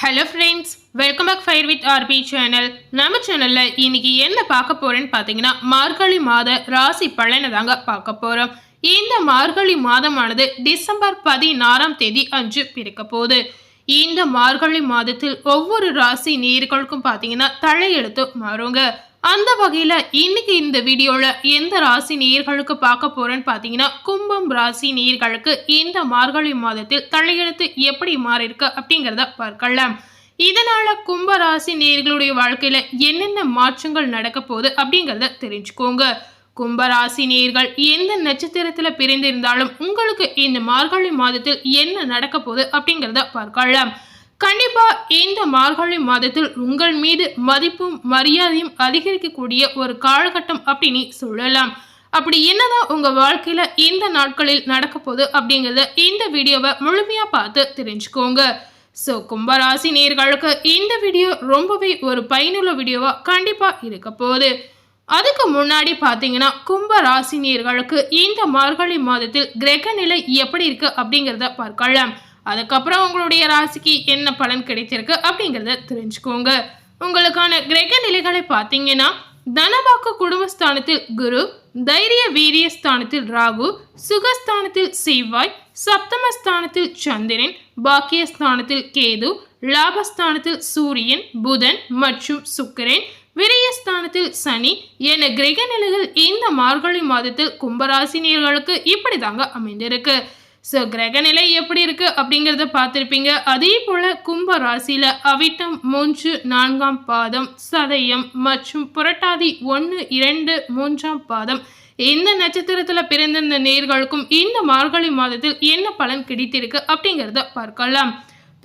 Hello friends welcome back fire with RP channel நம்ம சேனலில் இன்னைக்கு என்ன பார்க்க போகிறேன்னு பார்த்தீங்கன்னா மார்கழி மாத ராசி பலனை தாங்க பார்க்க போகிறோம் இந்த மார்கழி மாதமானது டிசம்பர் பதினாறாம் தேதி அன்று பிறக்க போகுது. இந்த மார்கழி மாதத்தில் ஒவ்வொரு ராசி நீர்களுக்கும் பார்த்தீங்கன்னா தலையெழுத்து மாறுங்க. அந்த வகையில் இன்னைக்கு இந்த வீடியோவில் எந்த ராசி நேர்களுக்கு பார்க்க போகிறேன்னு பார்த்தீங்கன்னா கும்பம் ராசி நேர்களுக்கு இந்த மார்கழி மாதத்தில் தலையெழுத்து எப்படி மாறியிருக்கு அப்படிங்கிறத பார்க்கலாம். இதனால் கும்ப ராசி நேர்களுடைய வாழ்க்கையில் என்னென்ன மாற்றங்கள் நடக்க போகுது அப்படிங்கிறத தெரிஞ்சுக்கோங்க. கும்பராசி நேர்கள் எந்த நட்சத்திரத்தில் பிறந்திருந்தாலும் உங்களுக்கு இந்த மார்கழி மாதத்தில் என்ன நடக்க போகுது அப்படிங்கிறத பார்க்கலாம். கண்டிப்பா இந்த மார்கழி மாதத்தில் உங்கள் மீது மதிப்பும் மரியாதையும் அதிகரிக்கக்கூடிய ஒரு காலகட்டம் அப்படின்னு சொல்லலாம். அப்படி என்னதான் உங்க வாழ்க்கையில இந்த நாட்களில் நடக்க போகுது அப்படிங்கறத இந்த வீடியோவை முழுமையா பார்த்து தெரிஞ்சுக்கோங்க. ஸோ கும்பராசி நேர்களுக்கு இந்த வீடியோ ரொம்பவே ஒரு பயனுள்ள வீடியோவா கண்டிப்பா இருக்க போகுது. அதுக்கு முன்னாடி பார்த்தீங்கன்னா கும்ப ராசினியர்களுக்கு இந்த மார்கழி மாதத்தில் கிரக நிலை எப்படி இருக்கு அப்படிங்கிறத பார்க்கலாம். அதுக்கப்புறம் உங்களுடைய ராசிக்கு என்ன பலன் கிடைச்சிருக்கு அப்படிங்கிறத தெரிஞ்சுக்கோங்க. உங்களுக்கான கிரக நிலைகளை பார்த்தீங்கன்னா தனவாக்கு குடும்பஸ்தானத்தில் குரு தைரிய வீரிய ஸ்தானத்தில் ராகு சுகஸ்தானத்தில் செவ்வாய் சப்தமஸ்தானத்தில் சந்திரன் பாக்கியஸ்தானத்தில் கேது லாபஸ்தானத்தில் சூரியன் புதன் மற்றும் சுக்கரன் விரயஸ்தானத்தில் சனி என கிரக நிலைகள் இந்த மார்கழி மாதத்தில் கும்பராசினியர்களுக்கு இப்படி தாங்க அமைந்திருக்கு. ஸோ கிரகநிலை எப்படி இருக்குது அப்படிங்கிறத பார்த்துருப்பீங்க. அதே போல் கும்ப ராசியில் அவிட்டம் மூன்று நான்காம் பாதம் சதயம் மற்றும் புரட்டாதி ஒன்று இரண்டு மூன்றாம் பாதம். இந்த நட்சத்திரத்தில் பிறந்த நேர்களுக்கும் இந்த மார்கழி மாதத்தில் என்ன பலன் கிடைத்திருக்கு அப்படிங்கிறத பார்க்கலாம்.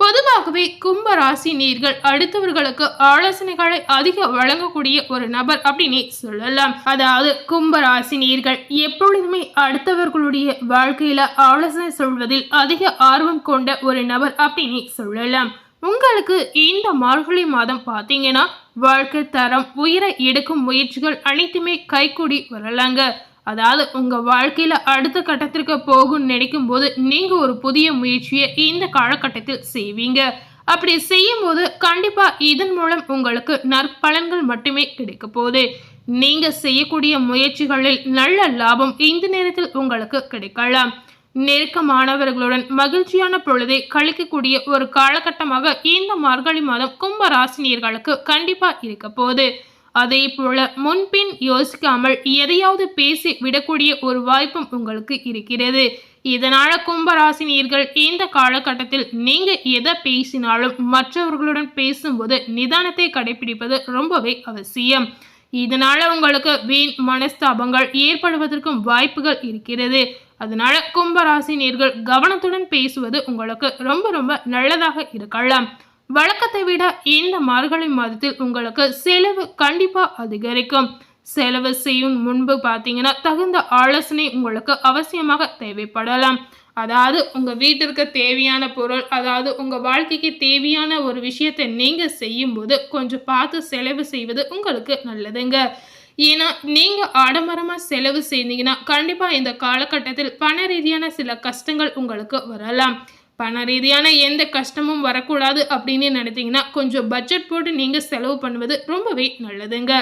பொதுவாகவே கும்ப ராசி நீர்கள் அடுத்தவர்களுக்கு ஆலோசனைகளை அதிக வழங்கக்கூடிய ஒரு நபர் அப்படின்னு சொல்லலாம். அதாவது கும்ப ராசி நீர்கள் எப்பொழுதுமே அடுத்தவர்களுடைய வாழ்க்கையில ஆலோசனை சொல்வதில் அதிக ஆர்வம் கொண்ட ஒரு நபர் அப்படின்னு சொல்லலாம். உங்களுக்கு இந்த மார்கழி மாதம் பார்த்தீங்கன்னா வாழ்க்கை தரம் உயிரை எடுக்கும் முயற்சிகள் அனைத்துமே கைகூடி வரலாங்க. அதாவது உங்கள் வாழ்க்கையில் அடுத்த கட்டத்திற்கு போகும்னு நினைக்கும் போது நீங்கள் ஒரு புதிய முயற்சியை இந்த காலகட்டத்தில் செய்வீங்க. அப்படி செய்யும் போது இதன் மூலம் உங்களுக்கு நற்பலன்கள் மட்டுமே கிடைக்க போகுது. நீங்கள் செய்யக்கூடிய முயற்சிகளில் நல்ல லாபம் இந்த நேரத்தில் உங்களுக்கு கிடைக்கலாம். நெருக்கமானவர்களுடன் மகிழ்ச்சியான பொழுதை கழிக்கக்கூடிய ஒரு காலகட்டமாக இந்த மார்கழி மாதம் கும்ப ராசினியர்களுக்கு கண்டிப்பா இருக்க போகுது. அதே போல முன்பின் யோசிக்காமல் எதையாவது பேசி விடக்கூடிய ஒரு வாய்ப்பும் உங்களுக்கு இருக்கிறது. இதனால கும்பராசினியர்கள் இந்த காலகட்டத்தில் நீங்க எதை பேசினாலும் மற்றவர்களுடன் பேசும்போது நிதானத்தை கடைபிடிப்பது ரொம்பவே அவசியம். இதனால உங்களுக்கு வீண் மனஸ்தாபங்கள் ஏற்படுவதற்கும் வாய்ப்புகள் இருக்கிறது. அதனால கும்பராசினியர்கள் கவனத்துடன் பேசுவது உங்களுக்கு ரொம்ப ரொம்ப நல்லதாக இருக்கலாம். வழக்கத்தை விட இந்த மார்கழி மாதத்தில் உங்களுக்கு செலவு கண்டிப்பாக அதிகரிக்கும். செலவு செய்யும் முன்பு பார்த்தீங்கன்னா தகுந்த ஆலோசனை உங்களுக்கு அவசியமாக தேவைப்படலாம். அதாவது உங்கள் வீட்டிற்கு தேவையான பொருள் அதாவது உங்கள் வாழ்க்கைக்கு தேவையான ஒரு விஷயத்தை நீங்கள் செய்யும்போது கொஞ்சம் பார்த்து செலவு செய்வது உங்களுக்கு நல்லதுங்க. ஏன்னா நீங்கள் ஆடம்பரமாக செலவு செய்தீங்கன்னா கண்டிப்பாக இந்த காலகட்டத்தில் பண ரீதியான சில கஷ்டங்கள் உங்களுக்கு வரலாம். பண ரீதியான எந்த கஷ்டமும் வரக்கூடாது அப்படின்னு நினைத்தீங்கன்னா கொஞ்சம் பட்ஜெட் போட்டு நீங்கள் செலவு பண்ணுவது ரொம்பவே நல்லதுங்க.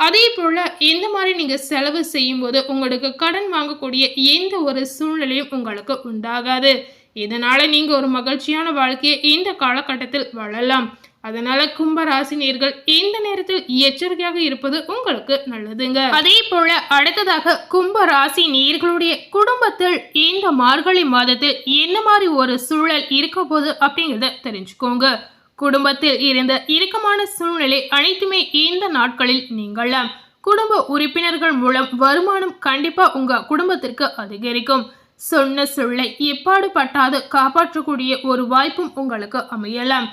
அதே போல் இந்த மாதிரி நீங்கள் செலவு செய்யும்போது உங்களுக்கு கடன் வாங்கக்கூடிய எந்த ஒரு சூழ்நிலையும் உங்களுக்கு உண்டாகாது. இதனால் நீங்கள் ஒரு மகிழ்ச்சியான வாழ்க்கையை இந்த காலகட்டத்தில் வாழலாம். அதனால கும்பராசி ராசினியர்கள் இந்த நேரத்தில் எச்சரிக்கையாக இருப்பது உங்களுக்கு நல்லதுங்க. அதே போல அடுத்ததாக கும்பராசி நேர்களுடைய குடும்பத்தில் இந்த மார்கழி மாதத்தில் என்ன மாதிரி ஒரு சூழல் இருக்க போது அப்படிங்கிறத தெரிஞ்சுக்கோங்க. குடும்பத்தில் இருந்த இறுக்கமான சூழ்நிலை அனைத்துமே இந்த நாட்களில் நீங்களாம் குடும்ப உறுப்பினர்கள் மூலம் வருமானம் கண்டிப்பா உங்க குடும்பத்திற்கு அதிகரிக்கும். சொன்ன சொல்லை எப்பாடு பட்டாது காப்பாற்றக்கூடிய ஒரு வாய்ப்பும் உங்களுக்கு அமையலாம்.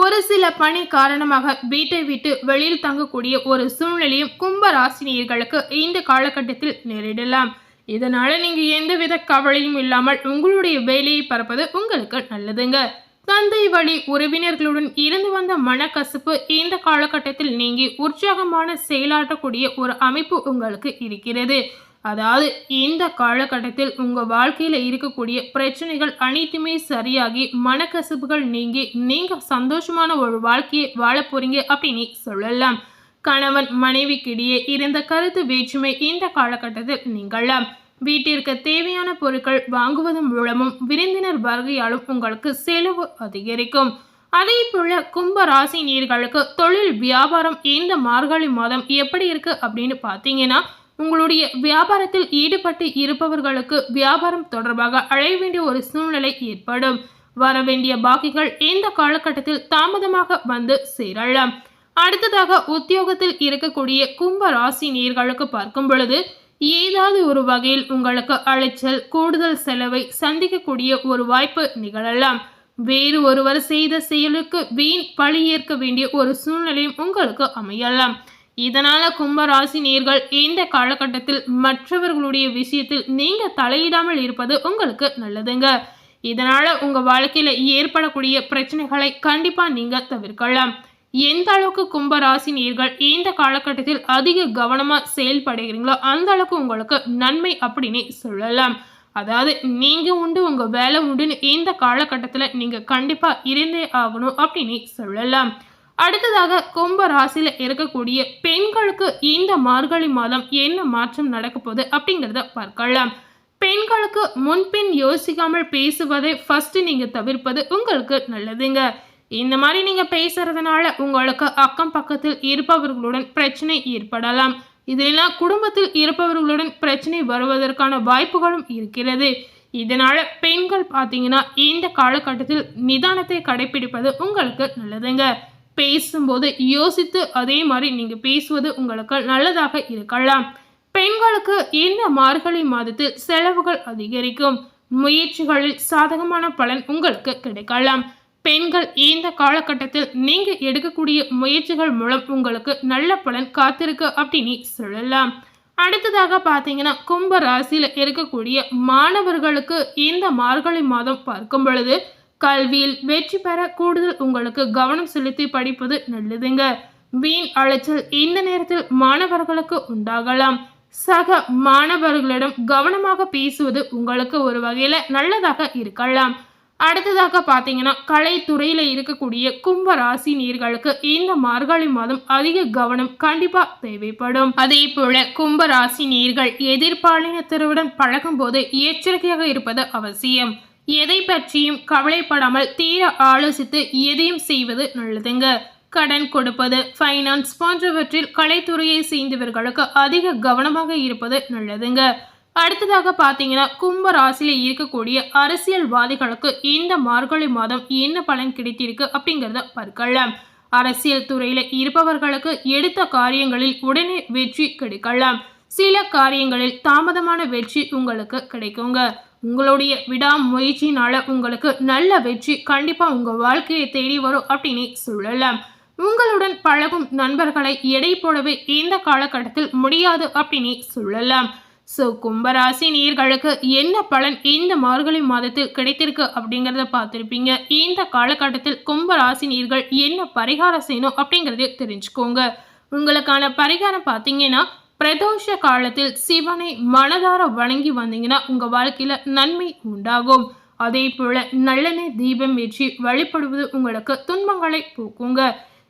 ஒரு சில பணி காரணமாக வீட்டை விட்டு வெளியில் தங்கக்கூடிய ஒரு சூழ்நிலையும் கும்ப ராசினியர்களுக்கு இந்த காலகட்டத்தில் நேரிடலாம். இதனால நீங்க எந்தவித கவலையும் இல்லாமல் உங்களுடைய வேலையை பரப்பது உங்களுக்கு நல்லதுங்க. தந்தை வழி உறவினர்களுடன் இருந்து வந்த மனக்கசப்பு இந்த காலகட்டத்தில் நீங்கி உற்சாகமான செயலாற்றக்கூடிய ஒரு அமைப்பு உங்களுக்கு இருக்கிறது. அதாவது இந்த காலகட்டத்தில் உங்கள் வாழ்க்கையில் இருக்கக்கூடிய பிரச்சனைகள் அனைத்துமே சரியாகி மனக்கசப்புகள் நீங்கி நீங்கள் சந்தோஷமான ஒரு வாழ்க்கையை வாழ போகிறீங்க அப்படின்னு சொல்லலாம். கணவன் மனைவிக்கிடையே இருந்த கருத்து வேற்றுமை இந்த காலகட்டத்தில் நீங்களாம் வீட்டிற்கு தேவையான பொருட்கள் வாங்குவதன் மூலமும் விருந்தினர் வருகையாலும் உங்களுக்கு செலவு அதிகரிக்கும். அதே போல கும்ப ராசி நீர்களுக்கு தொழில் வியாபாரம் இந்த மார்கழி மாதம் எப்படி இருக்கு அப்படின்னு பார்த்தீங்கன்னா உங்களுடைய வியாபாரத்தில் ஈடுபட்டு இருப்பவர்களுக்கு வியாபாரம் தொடர்பாக அழைய வேண்டிய ஒரு சூழ்நிலை ஏற்படும். வர வேண்டிய பாக்கிகள் இந்த காலகட்டத்தில் தாமதமாக வந்து சேரலாம். அடுத்ததாக உத்தியோகத்தில் இருக்கக்கூடிய கும்ப ராசி நேர்களுக்கு பார்க்கும் பொழுது ஏதாவது ஒரு வகையில் உங்களுக்கு அலைச்சல் கூடுதல் செலவை சந்திக்கக்கூடிய ஒரு வாய்ப்பு நிகழலாம். வேறு ஒருவர் செய்த செயலுக்கு வீண் பழி ஏற்க வேண்டிய ஒரு சூழ்நிலையும் உங்களுக்கு அமையலாம். இதனால கும்பராசி நீர்கள் இந்த காலகட்டத்தில் மற்றவர்களுடைய விஷயத்தில் நீங்க தலையிடாமல் இருப்பது உங்களுக்கு நல்லதுங்க. இதனால உங்க வாழ்க்கையில ஏற்படக்கூடிய பிரச்சனைகளை கண்டிப்பா நீங்க தவிர்க்கலாம். எந்த அளவுக்கு கும்பராசி நீர்கள் இந்த காலகட்டத்தில் அதிக கவனமா செயல்படுகிறீங்களோ அந்த அளவுக்கு உங்களுக்கு நன்மை அப்படின்னு சொல்லலாம். அதாவது நீங்க உண்டு உங்க வேலை உண்டுன்னு இந்த காலகட்டத்தில் நீங்க கண்டிப்பா இருந்தே ஆகணும் அப்படின்னு சொல்லலாம். அடுத்ததாக கும்ப ராசியில் இருக்கக்கூடிய பெண்களுக்கு இந்த மார்கழி மாதம் என்ன மாற்றம் நடக்க போகுது அப்படிங்கிறத பார்க்கலாம். பெண்களுக்கு முன்பின் யோசிக்காமல் பேசுவதை ஃபஸ்ட்டு நீங்கள் தவிர்ப்பது உங்களுக்கு நல்லதுங்க. இந்த மாதிரி நீங்கள் பேசுறதுனால உங்களுக்கு அக்கம் பக்கத்தில் இருப்பவர்களுடன் பிரச்சனை ஏற்படலாம். இதெல்லாம் குடும்பத்தில் இருப்பவர்களுடன் பிரச்சனை வருவதற்கான வாய்ப்புகளும் இருக்கிறது. இதனால் பெண்கள் பார்த்தீங்கன்னா இந்த காலகட்டத்தில் நிதானத்தை கடைபிடிப்பது உங்களுக்கு நல்லதுங்க. பேசும்போது யோசித்து அதே மாதிரி நீங்கள் பேசுவது உங்களுக்கு நல்லதாக இருக்கலாம். பெண்களுக்கு இந்த மார்கழி மாதத்தில் செலவுகள் அதிகரிக்கும். முயற்சிகளில் சாதகமான பலன் உங்களுக்கு கிடைக்கலாம். பெண்கள் இந்த காலகட்டத்தில் நீங்கள் எடுக்கக்கூடிய முயற்சிகள் மூலம் உங்களுக்கு நல்ல பலன் காத்திருக்கு அப்படின்னு சொல்லலாம். அடுத்ததாக பார்த்தீங்கன்னா கும்ப ராசியில் இருக்கக்கூடிய மாணவர்களுக்கு இந்த மார்கழி மாதம் பார்க்கும் பொழுது கல்வியில் வெற்றி பெற கூடுதல் உங்களுக்கு கவனம் செலுத்தி படிப்பது நல்லதுங்க. வீண் அலைச்சல் இந்த நேரத்தில் மாணவர்களுக்கு உண்டாகலாம். சக மாணவர்களிடம் கவனமாக பேசுவது உங்களுக்கு ஒரு வகையில நல்லதாக இருக்கலாம். அடுத்ததாக பார்த்தீங்கன்னா கலைத்துறையில் இருக்கக்கூடிய கும்ப ராசி நீர்களுக்கு இந்த மார்கழி மாதம் அதிக கவனம் கண்டிப்பா தேவைப்படும். அதே போல கும்ப ராசி நீர்கள் எதிர்பாலினத்தினருடன் பழகும் போது எச்சரிக்கையாக இருப்பது அவசியம். எதை பற்றியும் கவலைப்படாமல் தீர ஆலோசித்து எதையும் செய்வது நல்லதுங்க. கடன் கொடுப்பது ஃபைனான்ஸ் போன்றவற்றில் கலைத்துறையை சேர்ந்தவர்களுக்கு அதிக கவனமாக இருப்பது நல்லதுங்க. அடுத்ததாக பார்த்தீங்கன்னா கும்ப ராசியில் இருக்கக்கூடிய அரசியல்வாதிகளுக்கு இந்த மார்கழி மாதம் என்ன பலன் கிடைத்திருக்கு அப்படிங்கிறத பார்க்கலாம். அரசியல் துறையில் இருப்பவர்களுக்கு எடுத்த காரியங்களில் உடனே வெற்றி கிடைக்கலாம். சில காரியங்களில் தாமதமான வெற்றி உங்களுக்கு கிடைக்குங்க. உங்களுடைய விடாமுயற்சினால உங்களுக்கு நல்ல வெற்றி கண்டிப்பா உங்க வாழ்க்கையை தேடி வரும் அப்படின்னு சொல்லலாம். உங்களுடன் பழகும் நண்பர்களை எடை போடவே இந்த காலகட்டத்தில் முடியாது அப்படின்னு சொல்லலாம். ஸோ கும்பராசி நீர்களுக்கு என்ன பலன் இந்த மார்கழி மாதத்தில் கிடைத்திருக்கு அப்படிங்கிறத பார்த்துருப்பீங்க. இந்த காலகட்டத்தில் கும்பராசி நீர்கள் என்ன பரிகாரம் செய்யணும் அப்படிங்கிறத தெரிஞ்சுக்கோங்க. உங்களுக்கான பரிகாரம் பார்த்தீங்கன்னா பிரதோஷ காலத்தில் சிவனை மனதார வணங்கி வந்தீங்கன்னா உங்கள் வாழ்க்கையில் நன்மை உண்டாகும். அதே போல நல்லெண்ணெய் தீபம் ஏற்றி வழிபடுவது உங்களுக்கு துன்பங்களை போக்குங்க.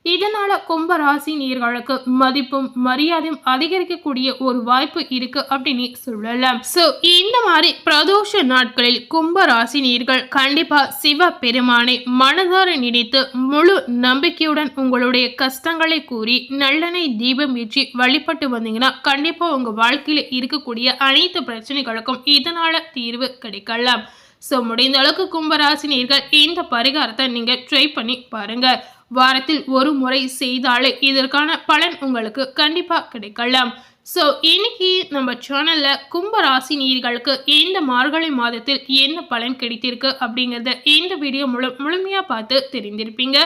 இதனால கும்ப ராசி நீர்களுக்கு மதிப்பும் மரியாதையும் அதிகரிக்கக்கூடிய ஒரு வாய்ப்பு இருக்கு அப்படின்னு சொல்லலாம். சோ இந்த மாதிரி பிரதோஷ நாட்களில் கும்ப ராசி நீர்கள் கண்டிப்பா சிவ பெருமானை மனதார நினைத்து முழு நம்பிக்கையுடன் உங்களுடைய கஷ்டங்களை கூறி நல்லெண்ணெய் தீபம் ஏற்றி வழிபட்டு வந்தீங்கன்னா கண்டிப்பா உங்க வாழ்க்கையில இருக்கக்கூடிய அனைத்து பிரச்சனைகளுக்கும் இதனால தீர்வு கிடைக்கலாம். ஸோ முடிந்த அளவுக்கு கும்பராசினியர்கள் இந்த பரிகாரத்தை நீங்கள் ட்ரை பண்ணி பாருங்கள் வாரத்தில் ஒரு முறை செய்தாலே இதற்கான பலன் உங்களுக்கு கண்டிப்பாக கிடைக்கலாம். ஸோ இன்னைக்கு நம்ம சேனலில் கும்ப ராசி நீர்களுக்கு இந்த மார்கழி மாதத்தில் என்ன பலன் கிடைத்திருக்கு அப்படிங்கிறத இந்த வீடியோ முழு முழுமையாக பார்த்து தெரிந்திருப்பீங்க.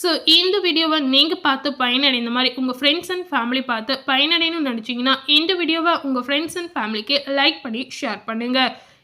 ஸோ இந்த வீடியோவை நீங்கள் பார்த்து பயனடைந்த மாதிரி உங்கள் ஃப்ரெண்ட்ஸ் அண்ட் ஃபேமிலி பார்த்து பயனடையணும்னு நினச்சிங்கன்னா இந்த வீடியோவை உங்கள் ஃப்ரெண்ட்ஸ் அண்ட் ஃபேமிலிக்கு லைக் பண்ணி ஷேர் பண்ணுங்கள்